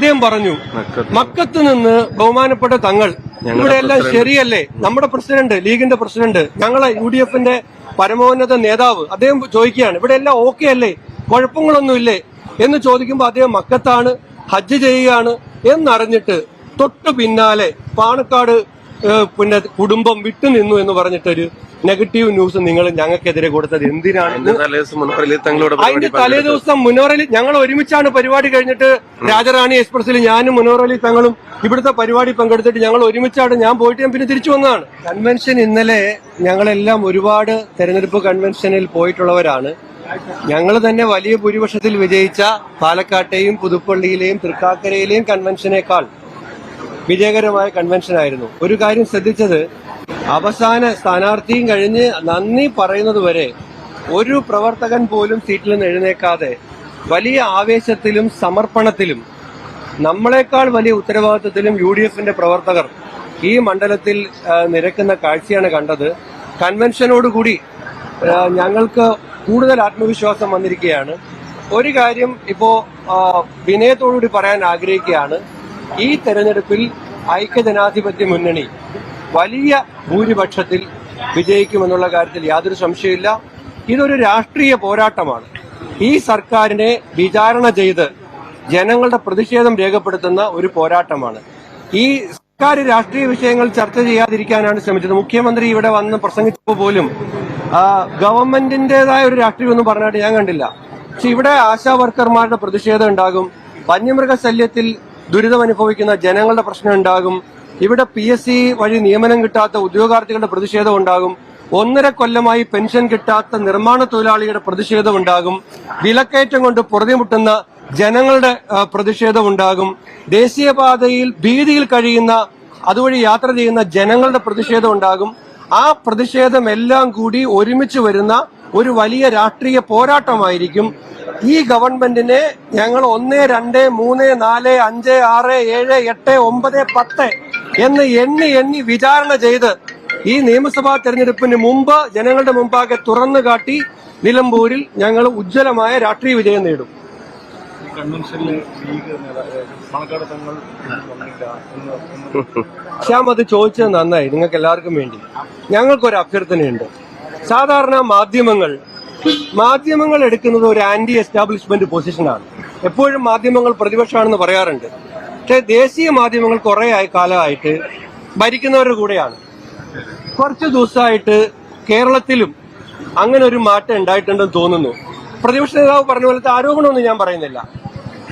അദ്ദേഹം പറഞ്ഞു മക്കത്ത്. നിന്ന് ബഹുമാനപ്പെട്ട തങ്ങൾ ഇവിടെ എല്ലാം ശരിയല്ലേ? നമ്മുടെ പ്രസിഡന്റ് ലീഗിന്റെ പ്രസിഡന്റ് ഞങ്ങളെ യു ഡി എഫിന്റെ പരമോന്നത നേതാവ് അദ്ദേഹം ചോദിക്കുകയാണ് ഇവിടെ എല്ലാം ഓക്കെ അല്ലേ? കുഴപ്പങ്ങളൊന്നുമില്ലേ? എന്ന് ചോദിക്കുമ്പോൾ അദ്ദേഹം മക്കത്താണ് ഹജ്ജ് ചെയ്യുകയാണ് എന്നറിഞ്ഞിട്ട് തൊട്ടു പിന്നാലെ പാണക്കാട് പിന്നെ കുടുംബം വിട്ടുനിന്നു എന്ന് പറഞ്ഞിട്ടൊരു നെഗറ്റീവ് ന്യൂസ് നിങ്ങൾ ഞങ്ങൾക്കെതിരെ കൊടുത്തത് എന്തിനാണ്? അതിന്റെ തലേ ദിവസം മുനോറലി ഞങ്ങൾ ഒരുമിച്ചാണ് പരിപാടി കഴിഞ്ഞിട്ട് രാജറാണി എക്സ്പ്രസിൽ ഞാനും മുനോറലി തങ്ങളും ഇവിടുത്തെ പരിപാടി പങ്കെടുത്തിട്ട് ഞങ്ങൾ ഒരുമിച്ചാണ് ഞാൻ പോയിട്ട് ഞാൻ പിന്നെ തിരിച്ചു വന്നതാണ്. കൺവെൻഷൻ ഇന്നലെ ഞങ്ങളെല്ലാം ഒരുപാട് തെരഞ്ഞെടുപ്പ് കൺവെൻഷനിൽ പോയിട്ടുള്ളവരാണ്. ഞങ്ങൾ തന്നെ വലിയ ഭൂരിപക്ഷത്തിൽ വിജയിച്ച പാലക്കാട്ടെയും പുതുപ്പള്ളിയിലെയും തൃക്കാക്കരയിലെയും കൺവെൻഷനേക്കാൾ വിജയകരമായ കൺവെൻഷൻ ആയിരുന്നു. ഒരു കാര്യം ശ്രദ്ധിച്ചത് അവസാന സ്ഥാനാർത്ഥിയും കഴിഞ്ഞ് നന്ദി പറയുന്നത് വരെ ഒരു പ്രവർത്തകൻ പോലും സീറ്റിൽ നിന്ന് എഴുന്നേക്കാതെ വലിയ ആവേശത്തിലും സമർപ്പണത്തിലും നമ്മളെക്കാൾ വലിയ ഉത്തരവാദിത്വത്തിലും യു ഡി എഫിന്റെ പ്രവർത്തകർ ഈ മണ്ഡലത്തിൽ നിരക്കുന്ന കാഴ്ചയാണ് കണ്ടത്. കൺവെൻഷനോടുകൂടി ഞങ്ങൾക്ക് കൂടുതൽ ആത്മവിശ്വാസം വന്നിരിക്കുകയാണ്. ഒരു കാര്യം ഇപ്പോ വിനയത്തോടുകൂടി പറയാൻ ആഗ്രഹിക്കുകയാണ്. ഈ തെരഞ്ഞെടുപ്പിൽ ഐക്യജനാധിപത്യ മുന്നണി വലിയ ഭൂരിപക്ഷത്തിൽ വിജയിക്കുമെന്നുള്ള കാര്യത്തിൽ യാതൊരു സംശയമില്ല ഇതൊരു രാഷ്ട്രീയ പോരാട്ടമാണ്. ഈ സർക്കാരിനെ വിചാരണ ചെയ്ത് ജനങ്ങളുടെ പ്രതിഷേധം രേഖപ്പെടുത്തുന്ന ഒരു പോരാട്ടമാണ്. ഈ സർക്കാർ രാഷ്ട്രീയ വിഷയങ്ങൾ ചർച്ച ചെയ്യാതിരിക്കാനാണ് ശ്രമിച്ചത്. മുഖ്യമന്ത്രി ഇവിടെ വന്ന് പ്രസംഗിച്ചപ്പോൾ പോലും ഗവൺമെന്റിന്റേതായ ഒരു രാഷ്ട്രീയം ഒന്നും പറഞ്ഞായിട്ട് ഞാൻ കണ്ടില്ല. പക്ഷെ ഇവിടെ ആശാ വർക്കർമാരുടെ പ്രതിഷേധം ഉണ്ടാകും. വന്യമൃഗ ശല്യത്തിൽ ദുരിതം അനുഭവിക്കുന്ന ജനങ്ങളുടെ പ്രശ്നം ഉണ്ടാകും. ഇവിടെ പി എസ് സി വഴി നിയമനം കിട്ടാത്ത ഉദ്യോഗാർത്ഥികളുടെ പ്രതിഷേധം ഉണ്ടാകും. ഒന്നര കൊല്ലമായി പെൻഷൻ കിട്ടാത്ത നിർമ്മാണ തൊഴിലാളിയുടെ പ്രതിഷേധം ഉണ്ടാകും. വിലക്കയറ്റം കൊണ്ട് പൊറുതിമുട്ടുന്ന ജനങ്ങളുടെ പ്രതിഷേധം ഉണ്ടാകും. ദേശീയപാതയിൽ ഭീതിയിൽ കഴിയുന്ന അതുവഴി യാത്ര ചെയ്യുന്ന ജനങ്ങളുടെ പ്രതിഷേധം ഉണ്ടാകും. ആ പ്രതിഷേധം എല്ലാം കൂടി ഒരുമിച്ച് വരുന്ന ഒരു വലിയ രാഷ്ട്രീയ പോരാട്ടമായിരിക്കും. ഈ ഗവൺമെന്റിനെ ഞങ്ങൾ ഒന്ന് രണ്ട് മൂന്ന് നാല് അഞ്ച് ആറ് ഏഴ് എട്ട് ഒമ്പത് പത്ത് എന്ന് എണ്ണി എണ്ണി വിചാരണ ചെയ്ത് ഈ നിയമസഭാ തെരഞ്ഞെടുപ്പിന് മുമ്പ് ജനങ്ങളുടെ മുമ്പാകെ തുറന്നു കാട്ടി നിലമ്പൂരിൽ ഞങ്ങൾ ഉജ്ജ്വലമായ രാഷ്ട്രീയ വിജയം നേടും. ശ്യാം അത് ചോദിച്ചത് നന്നായി. നിങ്ങൾക്ക് എല്ലാവർക്കും വേണ്ടി. ഞങ്ങൾക്കൊരു അഭ്യർത്ഥനയുണ്ട്. സാധാരണ മാധ്യമങ്ങൾ മാധ്യമങ്ങൾ എടുക്കുന്നത് ഒരു ആന്റി എസ്റ്റാബ്ലിഷ്മെന്റ് പൊസിഷനാണ് എപ്പോഴും മാധ്യമങ്ങൾ പ്രതിപക്ഷമാണെന്ന് പറയാറുണ്ട്. പക്ഷേ ദേശീയ മാധ്യമങ്ങൾ കുറെ കാലമായിട്ട് ഭരിക്കുന്നവരുടെ കൂടെയാണ്. കുറച്ച് ദിവസമായിട്ട് കേരളത്തിലും അങ്ങനെ ഒരു മാറ്റം ഉണ്ടായിട്ടുണ്ടെന്ന് തോന്നുന്നു. പ്രതിപക്ഷ നേതാവ് പറഞ്ഞ പോലത്തെ ആരോപണമൊന്നും ഞാൻ പറയുന്നില്ല.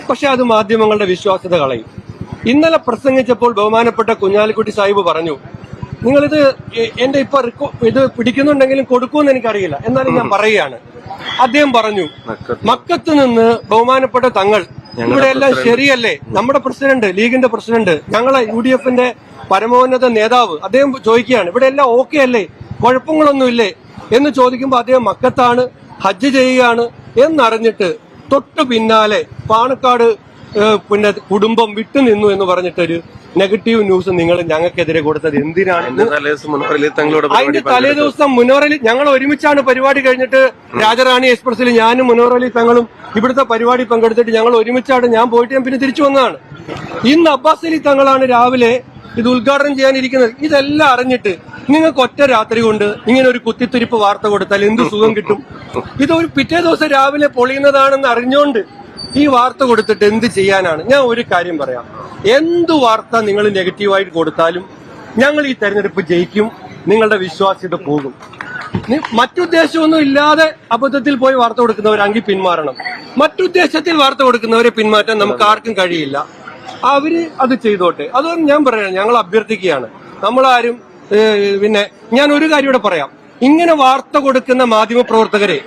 പക്ഷെ അത് മാധ്യമങ്ങളുടെ വിശ്വാസ്യത കളയും. ഇന്നലെ പ്രസംഗിച്ചപ്പോൾ ബഹുമാനപ്പെട്ട കുഞ്ഞാലിക്കുട്ടി സാഹിബ് പറഞ്ഞു നിങ്ങളിത് എന്റെ ഇപ്പൊ ഇത് പിടിക്കുന്നുണ്ടെങ്കിലും കൊടുക്കുമെന്ന് എനിക്കറിയില്ല. എന്നാലും ഞാൻ പറയുകയാണ്. അദ്ദേഹം പറഞ്ഞു മക്കത്ത്. നിന്ന് ബഹുമാനപ്പെട്ട തങ്ങൾ ഇവിടെ എല്ലാം ശരിയല്ലേ? നമ്മുടെ പ്രസിഡന്റ് ലീഗിന്റെ പ്രസിഡന്റ് ഞങ്ങളെ യു ഡി എഫിന്റെ പരമോന്നത നേതാവ് അദ്ദേഹം ചോദിക്കുകയാണ് ഇവിടെ എല്ലാം ഓക്കെ അല്ലേ? കുഴപ്പങ്ങളൊന്നുമില്ലേ എന്ന് ചോദിക്കുമ്പോൾ അദ്ദേഹം മക്കത്താണ് ഹജ്ജ് ചെയ്യുകയാണ് എന്നറിഞ്ഞിട്ട് തൊട്ടു പിന്നാലെ പാണക്കാട് പിന്നെ കുടുംബം വിട്ടുനിന്നു എന്ന് പറഞ്ഞിട്ടൊരു നെഗറ്റീവ് ന്യൂസ് നിങ്ങൾ ഞങ്ങൾക്കെതിരെ കൊടുത്തത് എന്തിനാണ്? അതിന്റെ തലേ ദിവസം മുനോറലി ഞങ്ങൾ ഒരുമിച്ചാണ് പരിപാടി കഴിഞ്ഞിട്ട് രാജറാണി എക്സ്പ്രസിൽ ഞാനും മുനോറലി തങ്ങളും ഇവിടുത്തെ പരിപാടി പങ്കെടുത്തിട്ട് ഞങ്ങൾ ഒരുമിച്ചാണ്. ഞാൻ പോയിട്ട് ഞാൻ പിന്നെ തിരിച്ചു വന്നതാണ്. ഇന്ന് അബ്ബാസ് അലി തങ്ങളാണ് രാവിലെ ഇത് ഉദ്ഘാടനം ചെയ്യാനിരിക്കുന്നത്. ഇതെല്ലാം അറിഞ്ഞിട്ട് നിങ്ങൾക്ക് ഒറ്റ രാത്രി കൊണ്ട് ഇങ്ങനെ ഒരു കുത്തിത്തുരിപ്പ് വാർത്ത കൊടുത്താൽ എന്ത് സുഖം കിട്ടും? ഇത് ഒരു പിറ്റേ ദിവസം രാവിലെ പൊളിയുന്നതാണെന്ന് അറിഞ്ഞുകൊണ്ട് ഈ വാർത്ത കൊടുത്തിട്ട് എന്ത് ചെയ്യാനാണ്? ഞാൻ ഒരു കാര്യം പറയാം. എന്ത് വാർത്ത നിങ്ങൾ നെഗറ്റീവായിട്ട് കൊടുത്താലും ഞങ്ങൾ ഈ തെരഞ്ഞെടുപ്പ് ജയിക്കും. നിങ്ങളുടെ വിശ്വാസ്യത പോകും. മറ്റുദ്ദേശമൊന്നും ഇല്ലാതെ അബദ്ധത്തിൽ പോയി വാർത്ത കൊടുക്കുന്നവരാണെങ്കിൽ പിന്മാറണം. മറ്റുദ്ദേശത്തിൽ വാർത്ത കൊടുക്കുന്നവരെ പിന്മാറ്റാൻ നമുക്ക് ആർക്കും കഴിയില്ല. അവർ അത് ചെയ്തോട്ടെ. അതൊന്നും ഞാൻ പറയാം ഞങ്ങൾ അഭ്യർത്ഥിക്കുകയാണ്. നമ്മളാരും പിന്നെ ഞാൻ ഒരു കാര്യം ഇവിടെ പറയാം. ഇങ്ങനെ വാർത്ത കൊടുക്കുന്ന മാധ്യമ പ്രവർത്തകരെ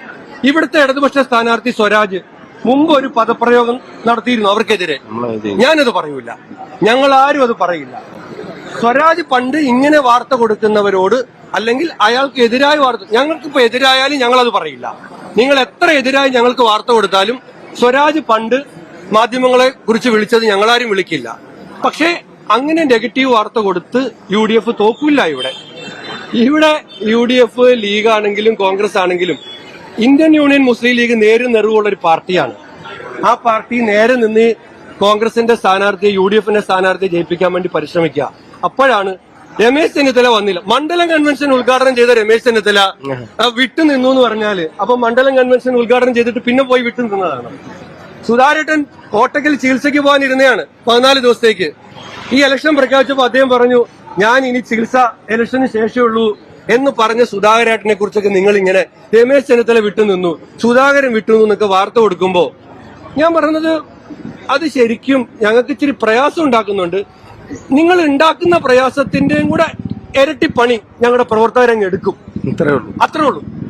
ഇവിടുത്തെ ഇടതുപക്ഷ സ്ഥാനാർത്ഥി സ്വരാജ് മുമ്പ് ഒരു പദപ്രയോഗം നടത്തിയിരുന്നു അവർക്കെതിരെ. ഞാനത് പറയൂല. ഞങ്ങൾ ആരും അത് പറയില്ല. സ്വരാജ് പണ്ട് ഇങ്ങനെ വാർത്ത കൊടുക്കുന്നവരോട് അല്ലെങ്കിൽ അയാൾക്ക് എതിരായ വാർത്ത ഞങ്ങൾക്കിപ്പോ എതിരായാലും ഞങ്ങൾ അത് പറയില്ല. നിങ്ങൾ എത്ര എതിരായി ഞങ്ങൾക്ക് വാർത്ത കൊടുത്താലും സ്വരാജ് പണ്ട് മാധ്യമങ്ങളെ കുറിച്ച് വിളിച്ചത് ഞങ്ങളാരും വിളിക്കില്ല. പക്ഷേ അങ്ങനെ നെഗറ്റീവ് വാർത്ത കൊടുത്ത് യു ഡി എഫ് തോക്കില്ല ഇവിടെ. ഇവിടെ യു ഡി എഫ് ലീഗ് ആണെങ്കിലും കോൺഗ്രസ് ആണെങ്കിലും ഇന്ത്യൻ യൂണിയൻ മുസ്ലിം ലീഗ് നേരും നിറവുള്ള ഒരു പാർട്ടിയാണ്. ആ പാർട്ടി നേരെ നിന്ന് കോൺഗ്രസിന്റെ സ്ഥാനാർത്ഥിയെ യു ഡി എഫിന്റെ സ്ഥാനാർത്ഥിയെ ജയിപ്പിക്കാൻ വേണ്ടി പരിശ്രമിക്കുക. അപ്പോഴാണ് രമേശ് ചെന്നിത്തല വന്നില്ല. മണ്ഡലം കൺവെൻഷൻ ഉദ്ഘാടനം ചെയ്ത രമേശ് ചെന്നിത്തല വിട്ടു നിന്നു എന്ന് പറഞ്ഞാൽ അപ്പൊ മണ്ഡലം കൺവെൻഷൻ ഉദ്ഘാടനം ചെയ്തിട്ട് പിന്നെ പോയി വിട്ടു നിന്നതാണ്. സുധാരേട്ടൻ കോട്ടക്കൽ ചികിത്സയ്ക്ക് പോകാനിരുന്നതാണ് പതിനാല് ദിവസത്തേക്ക്. ഈ ഇലക്ഷൻ പ്രഖ്യാപിച്ചപ്പോൾ അദ്ദേഹം പറഞ്ഞു ഞാൻ ഇനി ചികിത്സ ഇലക്ഷന് ശേഷമേ ഉള്ളൂ. എന്ന് പറഞ്ഞ സുധാകരേട്ടനെ കുറിച്ചൊക്കെ നിങ്ങൾ ഇങ്ങനെ രമേശ് ചെന്നിത്തല വിട്ടുനിന്നു സുധാകരൻ വിട്ടുനിന്നു എന്നൊക്കെ വാർത്ത കൊടുക്കുമ്പോ ഞാൻ പറഞ്ഞത് അത് ശരിക്കും ഞങ്ങൾക്ക് ഇച്ചിരി പ്രയാസം ഉണ്ടാക്കുന്നുണ്ട്. നിങ്ങൾ ഉണ്ടാക്കുന്ന പ്രയാസത്തിന്റെയും കൂടെ ഇരട്ടി പണി ഞങ്ങളുടെ പ്രവർത്തകരങ്ങ് എടുക്കും. അത്രേ ഉള്ളൂ. അത്രേ ഉള്ളൂ.